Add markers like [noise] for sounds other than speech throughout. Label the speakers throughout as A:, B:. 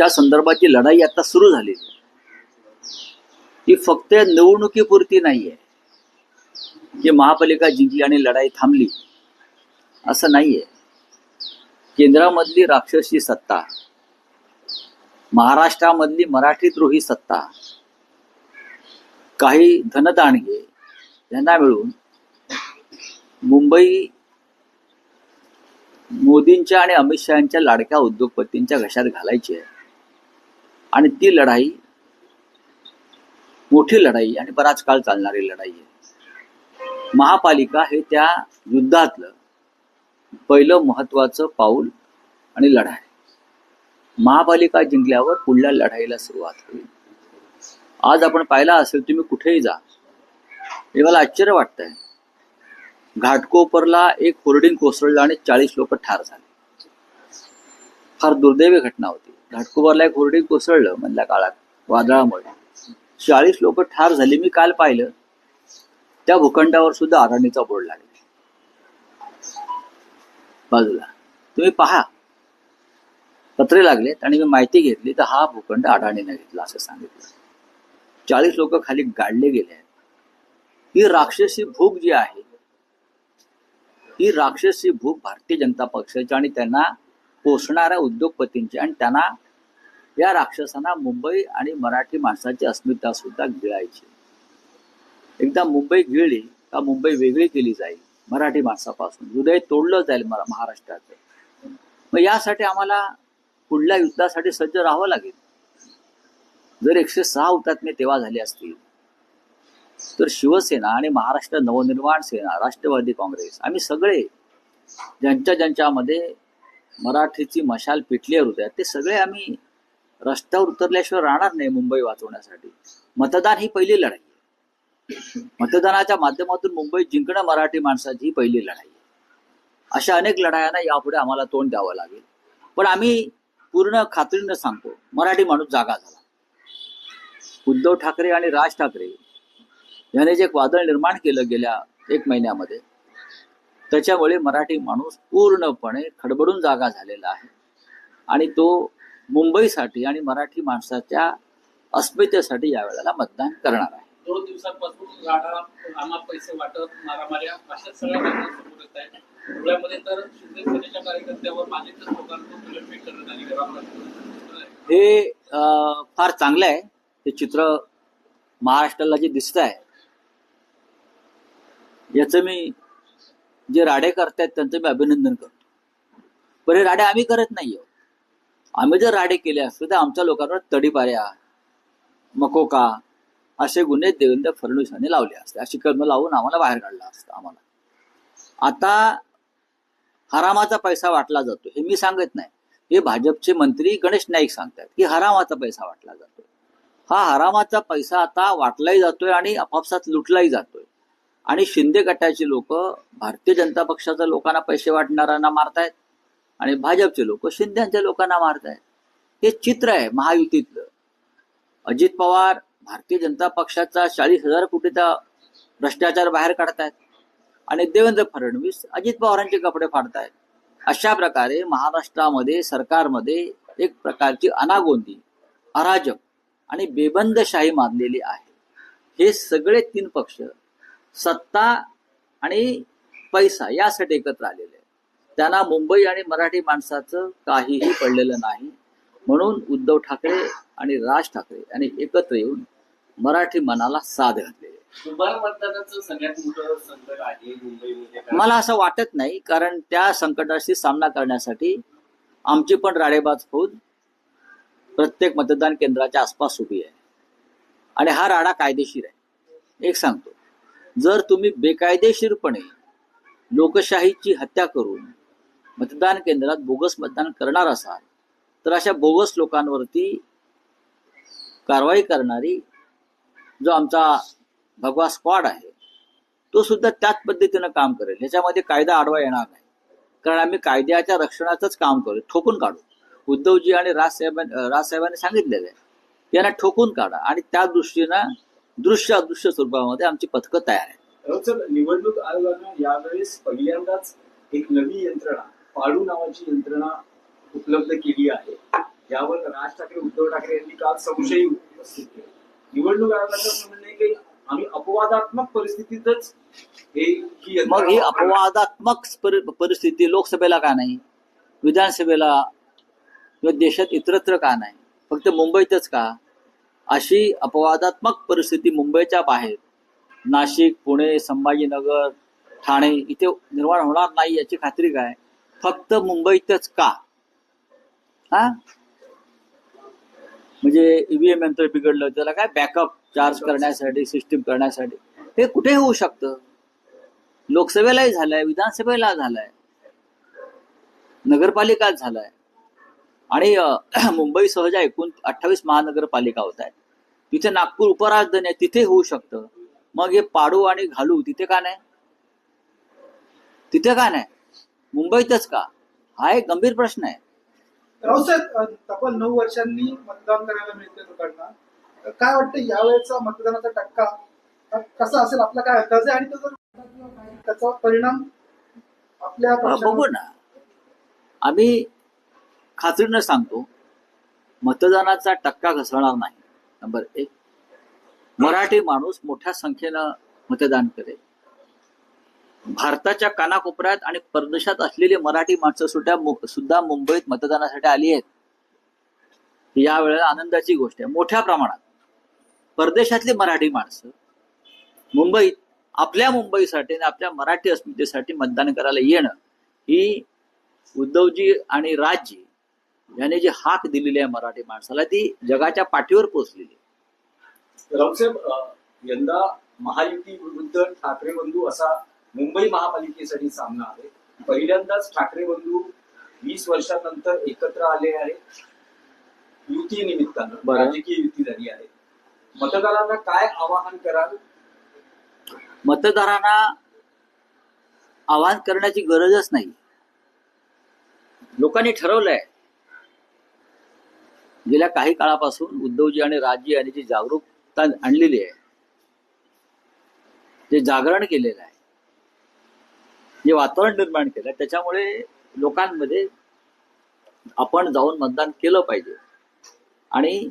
A: च्या संदर्भाची लढाई आता सुरू झाली. ती फक्त निवडणुकीपुरती नाहीये. की महापालिका जिंकली आणि लढाई थांबली असं नाहीये. केंद्रामधली राक्षसी सत्ता महाराष्ट्रामधली मराठीद्रोही सत्ता काही धनदानगे यांना मिळून मुंबई मोदींच्या आणि अमित शहाच्या लाडक्या उद्योगपतींच्या घशात घालायची आहे. आणि ती लढाई मोठी लढाई आणि बराच काळ चालणारी लढाई आहे. महापालिका हे त्या युद्धातलं पहिलं महत्वाचं पाऊल आणि लढाई. महापालिका जिंकल्यावर पुढल्या लढाईला सुरुवात होईल. आज आपण पाहिला असेल तुम्ही कुठेही जा. हे मला आश्चर्य वाटतंय. घाटकोपरला एक होर्डिंग कोसळलं आणि चाळीस लोक ठार झाले. फार दुर्दैवी घटना होती. घाटकोबरला एक होर्डिंग कोसळलं मधल्या काळात वादळामुळे. चाळीस लोक ठार झाली मी काल पाहिलं. त्या भूखंडावर सुद्धा अडाणीचा बोर्ड लागला. बाजूला तुम्ही पहा. पत्रे लागलेत आणि मी माहिती घेतली तर हा भूखंड अडाणीने घेतला असं सांगितलं. चाळीस लोक खाली गाडले गेले आहेत. ही राक्षसी भूक जी आहे ही राक्षसी भूक भारतीय जनता पक्षाची आणि त्यांना पोसणाऱ्या उद्योगपतींची. आणि त्यांना या राक्षसांना मुंबई आणि मराठी माणसाची अस्मिता सुद्धा गिळायची. एकदा मुंबई गिळली का मुंबई वेगळी केली जाईल मराठी माणसापासून. हृदय तोडलं जाईल मरा- महाराष्ट्राचं. मग यासाठी आम्हाला पुढल्या युद्धासाठी सज्ज राहावं लागेल. जर एकशे सहा हुतात्मे तेव्हा झाले असतील तर शिवसेना आणि महाराष्ट्र नवनिर्माण सेना राष्ट्रवादी काँग्रेस आम्ही सगळे ज्यांच्या ज्यांच्यामध्ये मराठीची मशाल पिटली आहे हृदयात. ते सगळे आम्ही रस्त्यावर उतरल्याशिवाय राहणार नाही मुंबई वाचवण्यासाठी. मतदान ही पहिली लढाई आहे. मतदानाच्या माध्यमातून मुंबई जिंकणं मराठी माणसाची ही पहिली लढाई आहे. अशा अनेक लढायांना यापुढे आम्हाला तोंड द्यावं लागेल. पण आम्ही पूर्ण खात्रीनं सांगतो मराठी माणूस जागा झाला उद्धव ठाकरे आणि राज ठाकरे याने जे वादळ निर्माण केलं गेल्या एक महिन्यामध्ये त्याच्यामुळे मराठी माणूस पूर्णपणे खडबडून जागा झालेला आहे. आणि तो मुंबईसाठी आणि मराठी माणसाच्या अस्मितेसाठी यावेळेला मतदान करणार आहे.
B: दोन दिवसांपासून राणा पैसे वाटप मारामाऱ्या अशा सगळ्या घटना समोर येत आहेत. धुळ्यामध्ये तर शिंदे सेनेच्या कार्यकर्त्यावर माजीच्याच लोकांकडून बुलेटमेट करण्यात आली घरामध्ये
A: हे फार चांगलं आहे. हे चित्र महाराष्ट्राला जे दिसत आहे याचं मी जे राडे करतायत त्यांचं मी अभिनंदन करतो. पण हे राडे आम्ही करत नाही आहोत आम्ही जर राडे केले असते तर आमच्या लोकांवर तडीपाऱ्या मकोका असे गुन्हे देवेंद्र फडणवीस यांनी लावले असते. अशी कर्म लावून आम्हाला बाहेर काढलं असतं आम्हाला. आता हरामाचा पैसा वाटला जातो हे मी सांगत नाही. हे भाजपचे मंत्री गणेश नाईक सांगतात की हरामाचा पैसा वाटला जातो. हा हरामाचा पैसा आता वाटलाही जातोय आणि आपापसात लुटलाही जातोय. आणि शिंदे गटाचे लोक भारतीय जनता पक्षाच्या लोकांना पैसे वाटणाऱ्यांना मारतायत आणि भाजपचे लोक शिंदेच्या लोकांना मारतायत. हे चित्र आहे महायुतीतलं. अजित पवार भारतीय जनता पक्षाचा चाळीस हजार कोटीचा भ्रष्टाचार बाहेर काढतायत आणि देवेंद्र फडणवीस अजित पवारांचे कपडे फाडतायत. अशा प्रकारे महाराष्ट्रामध्ये सरकारमध्ये एक प्रकारची अनागोंदी अराजक आणि बेबंदशाही मानलेली आहे. हे सगळे तीन पक्ष सत्ता आणि पैसा यासाठी एकत्र आलेले त्यांना मुंबई आणि मराठी माणसाचं काहीही पडलेलं नाही. म्हणून उद्धव ठाकरे आणि राज ठाकरे यांनी एकत्र येऊन मराठी मनाला साथ घातलेली
B: कारण
A: मला असं वाटत नाही कारण त्या संकटाशी सामना करण्यासाठी आमची पण राडेबाज फौज प्रत्येक मतदान केंद्राच्या आसपास उभी आहे. आणि हा राडा कायदेशीर आहे. एक सांगतो. जर तुम्ही बेकायदेशीरपणे लोकशाहीची हत्या करून मतदान केंद्रात बोगस मतदान करणार असाल तर अशा बोगस लोकांवरती कारवाई करणारी जो आमचा भगवा स्क्वॉड आहे तो सुद्धा त्याच पद्धतीनं काम करेल. ह्याच्यामध्ये कायदा आडवा येणार नाही. कारण आम्ही कायद्याच्या रक्षणाचंच काम करू ठोकून काढू. उद्धवजी आणि राजसाहेब राजसाहेबांनी सांगितलेलं आहे यांना ठोकून काढा. आणि त्या दृष्टीनं दृश्य अदृश्य स्वरूपामध्ये आमची पथकं तयार आहेत.
C: सर निवडणूक आयोगानं यावेळेस पहिल्यांदाच एक नवी यंत्रणा पाडू नावाची यंत्रणा उपलब्ध केली आहे. यावर राज ठाकरे उद्धव ठाकरे यांनी काल संशय उपस्थित केला. निवडणूक आयोगाचं असं म्हणणं आहे की आम्ही अपवादात्मक परिस्थितीतच हे
A: मग ही. अपवादात्मक परि- परिस्थिती लोकसभेला का नाही? विधानसभेला किंवा देशात इतरत्र का नाही? फक्त मुंबईतच का? अशी अपवादात्मक परिस्थिती मुंबईच्या बाहेर नाशिक पुणे संभाजीनगर ठाणे इथे निर्माण होणार नाही याची खात्री काय? फक्त मुंबईतच का? हा? म्हणजे ईव्हीएम यंत्र बिघडलं त्याला काय बॅकअप चार्ज करण्यासाठी सिस्टीम करण्यासाठी? हे कुठे होऊ शकतं? लोकसभेलाही झालंय विधानसभेला झालंय नगरपालिकात झालाय. आणि [clears throat] मुंबई मुंबईसह ज्या एकूण अठ्ठावीस महानगरपालिका होत आहेत. तिथे नागपूर उपराजधानी आहे तिथे होऊ शकतं. मग हे पाडू आणि घालू तिथे का नाही? तिथे का नाही? मुंबईतच का? हा एक गंभीर प्रश्न आहे.
D: रावसाहेब तब्बल नऊ वर्षांनी मतदान करायला मिळते लोकांना. काय वाटतं यावेळेचा मतदानाचा टक्का कसा असेल? आपला काय अंदाज आहे? आणि त्याचा परिणाम आपल्या
A: बघू ना. आम्ही खात्रीनं सांगतो मतदानाचा टक्का घसरणार नाही. नंबर एक. मराठी माणूस मोठ्या संख्येनं मतदान करेल. भारताच्या कानाकोपऱ्यात आणि परदेशात असलेली मराठी माणसं सुद्धा सुद्धा मुंबईत मतदानासाठी आली आहेत. यावेळेला आनंदाची गोष्ट आहे. मोठ्या प्रमाणात. परदेशातली मराठी माणसं मुंबईत आपल्या मुंबईसाठी आणि आपल्या मराठी अस्मितेसाठी मतदान करायला येणं ही उद्धवजी आणि राजजी यांनी जी हाक दिलेली आहे मराठी माणसाला ती जगाच्या पाठीवर पोचलेली आहे.
C: रावसाहेब अ, यंदा महायुती विरुद्ध ठाकरे बंधू असा मुंबई महापालिकेसाठी सामना आहे. पहिल्यांदाच ठाकरे बंधू वीस वर्षानंतर एकत्र आले आहेत युती निमित्तानं. राजकीय युती झाली आहे. मतदारांना काय आवाहन कराल?
A: मतदारांना आवाहन करण्याची गरजच नाही. लोकांनी ठरवलंय गेल्या काही काळापासून उद्धवजी आणि राजजी यांनी जी जागरूकता आणलेली आहे जे जागरण केलेलं आहे जे वातावरण निर्माण केलं त्याच्यामुळे लोकांमध्ये आपण जाऊन मतदान केलं पाहिजे. आणि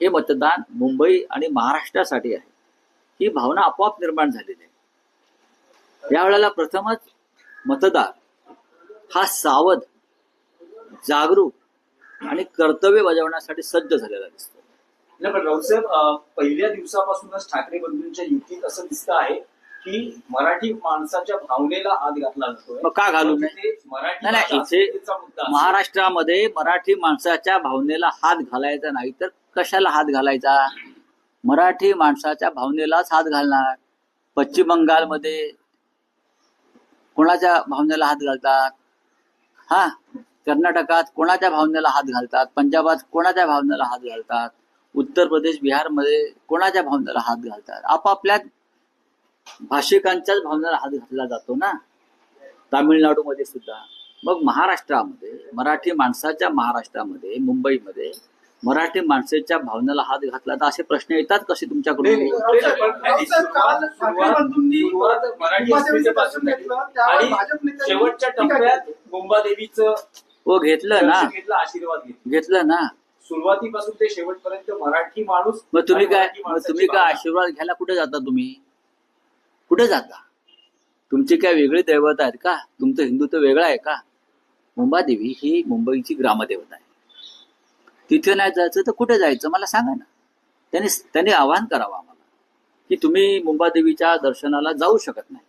A: हे मतदान मुंबई आणि महाराष्ट्रासाठी आहे. ही भावना आपोआप निर्माण झालेली आहे. यावेळेला प्रथमच मतदार हा सावध जागरूक आणि कर्तव्य बजावण्यासाठी सज्ज झालेला दिसतो.
C: अ, पहिल्या दिवसापासूनच ठाकरे बंधूंच्या युतीत असं दिसतं आहे की मराठी माणसाच्या भावनेला हात घातला
A: मग का घालू नये?
C: तिथे मराठी
A: इथे. महाराष्ट्रामध्ये मराठी माणसाच्या भावनेला हात घालायचा नाही तर कशाला हात घालायचा? मराठी माणसाच्या भावनेलाच हात घालणार. पश्चिम बंगालमध्ये कोणाच्या भावनेला हात घालतात? हा? कर्नाटकात कोणाच्या भावनेला हात घालतात? पंजाबात कोणाच्या भावनेला हात घालतात? उत्तर प्रदेश बिहारमध्ये कोणाच्या भावनेला हात घालतात? आपापल्या भाषिकांच्याच भावनेला हात घातला जातो ना? तामिळनाडूमध्ये सुद्धा. मग महाराष्ट्रामध्ये मराठी माणसाच्या महाराष्ट्रामध्ये मुंबईमध्ये मराठी माणसाच्या भावनेला हात घातला तर असे प्रश्न येतात कसे तुमच्याकडून?
C: शेवटच्या टप्प्यात. मुंबादेवीचं
A: हो घेतलं ना.
C: घेतलं आशीर्वाद घेतला.
A: घेतलं ना.
C: सुरुवातीपासून ते शेवटपर्यंत मराठी माणूस
A: मग तुम्ही काय
C: मराठी
A: मग
C: माणसाची
A: तुम्ही काय
C: भावना.
A: आशीर्वाद घ्यायला कुठे जाता तुम्ही? कुठे जाता? तुमची काय वेगळी दैवत आहेत का? तुमचं हिंदुत्व वेगळं आहे का? मुंबादेवी ही मुंबईची ग्रामदेवता आहे. तिथे नाही जायचं तर कुठे जायचं? मला सांगा ना. त्यांनी त्यांनी आवाहन करावं आम्हाला की तुम्ही मुंबादेवीच्या दर्शनाला जाऊ शकत नाही.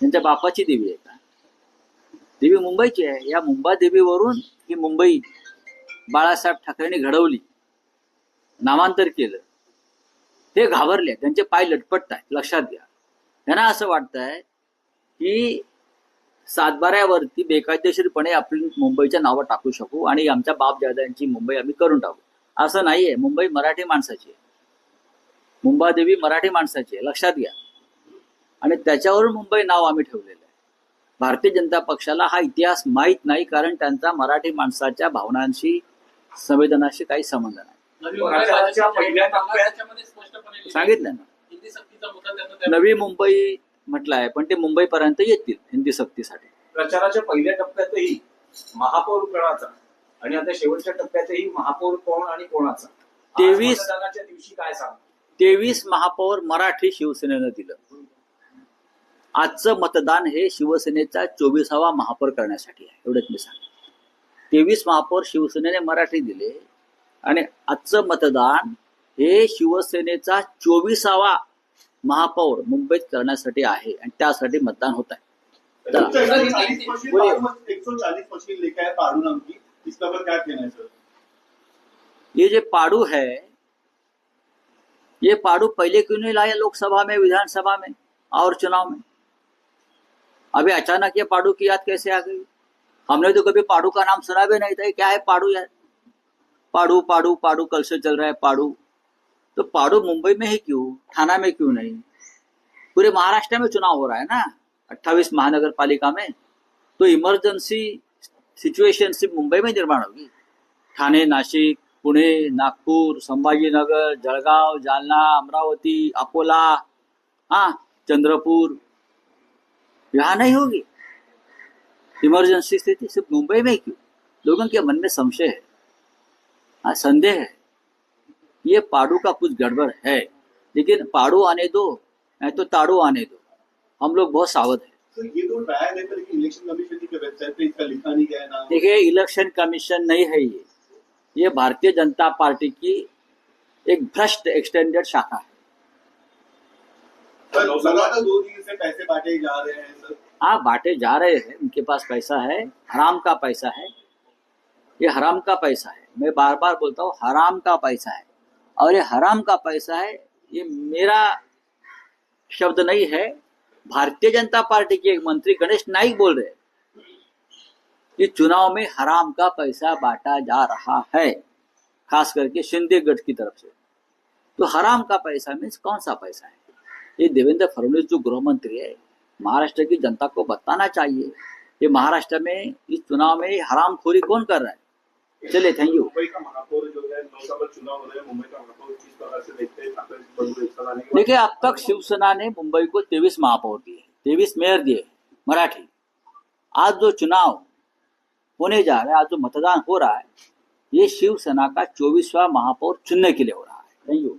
A: त्यांच्या बापाची देवी आहे का? देवी मुंबईची आहे. या मुंबादेवीवरून ही मुंबई बाळासाहेब ठाकरेंनी घडवली नामांतर केलं. ते घाबरले. त्यांचे पाय लटपट आहेत लक्षात घ्या. त्यांना असं वाटतंय की सातबाऱ्यावरती बेकायदेशीरपणे आपली मुंबईच्या नावं टाकू शकू आणि आमच्या बाप दादांची मुंबई आम्ही करून टाकू. असं नाहीये. मुंबई मराठी माणसाची आहे. मुंबादेवी मराठी माणसाची आहे. लक्षात घ्या. आणि त्याच्यावरून मुंबई नाव आम्ही ठेवलेलं भारतीय जनता पक्षाला हा इतिहास माहीत नाही कारण त्यांचा मराठी माणसाच्या भावनांशी संवेदनाशी काही संबंध नाही.
B: आहे.
A: सांगितलं ना.
B: हिंदी सक्तीचा मुद्दा त्यांना त्या-
A: नवी मुंबई म्हटलंय पण ते मुंबईपर्यंत येतील हिंदी सक्तीसाठी.
C: प्रचाराच्या पहिल्या टप्प्यातही महापौर कोणाचा आणि आता शेवटच्या टप्प्यातही महापौर कोण आणि कोणाचा?
A: तेवीस-
C: दिवशी काय सांग?
A: तेवीस महापौर मराठी शिवसेनेनं दिलं. आजचं मतदान हे शिवसेनेचा चोवीसावा महापौर करण्यासाठी आहे. एवढंच मी सांग तेवीस महापौर शिवसेनेने मराठी दिले आणि आजचं मतदान हे शिवसेनेचा चोवीसावा महापौर मुंबईत करण्यासाठी आहे आणि त्यासाठी मतदान होत आहे.
E: है
A: ये जो पाड़ू है ये पाड़ू पहले क्यों नहीं लाया लोकसभा में विधानसभा में और चुनाव में? अभी अचानक ये पाड़ू की याद कैसे आ गई? हमने तो कभी पाड़ू का नाम सुना भी नहीं था। क्या है पाड़ू यार? पाड़ू पाड़ू पाड़ू, कल से चल रहा है पाड़ू। तो पाड़ू मुंबई में ही क्यों? थाना में क्यों नहीं? पूरे महाराष्ट्र में चुनाव हो रहा है ना? अट्ठाईस महानगर पालिका में। तो इमरजेंसी सिचुएशन सिर्फ़ मुंबई में निर्माण होगी। ठाणे नाशिक, पुणे, नागपुर, संभाजीनगर, जळगाव, जालना, अमरावती, अकोला हाँ चंद्रपुर यहाँ नहीं होगी। इमरजेंसी स्थिति सिर्फ़ मुंबई में क्यों? लोगों के मन में संशय है हाँ संदेह है। ये पाड़ू का कुछ गड़बड़ है लेकिन पाड़ू आने दो नहीं तो ताड़ू आने दो। हम लोग बहुत सावध हैं।
E: तो ट्रायल लेकिन इलेक्शन कमीशन की वेबसाइट पे इसका लिखा नहीं गया नाम
A: देखिए इलेक्शन कमीशन नहीं है ये। ये भारतीय जनता पार्टी की एक भ्रष्ट एक्सटेंडेड शाखा है
E: सर लगातार दो दिन से पैसे बांटे जा रहे हैं
A: हाँ बांटे जा रहे हैं उनके पास पैसा है हराम का पैसा है। ये हराम का पैसा है। मैं बार बार बोलता हूँ हराम का पैसा है। और ये हराम का पैसा है ये मेरा शब्द नहीं है। भारतीय जनता पार्टी के एक मंत्री गणेश नाइक बोल रहे हैं कि चुनाव में हराम का पैसा बांटा जा रहा है खास करके शिंदे गढ़ की तरफ़ से। तो हराम का पैसा मीन्स कौन सा पैसा है? ये देवेंद्र फडणवीस जो गृह मंत्री है महाराष्ट्र की जनता को बताना चाहिए कि महाराष्ट्र में इस चुनाव में हरामखोरी कौन कर रहा है? चलिए थैंक यू देखिए अब तक शिवसेना ने मुंबई को तेईस महापौर दिए तेईस मेयर दिए मराठी। आज जो चुनाव होने जा रहा है आज जो मतदान हो रहा है ये शिवसेना का चौबीसवा महापौर चुनने के लिए हो रहा है। Thank you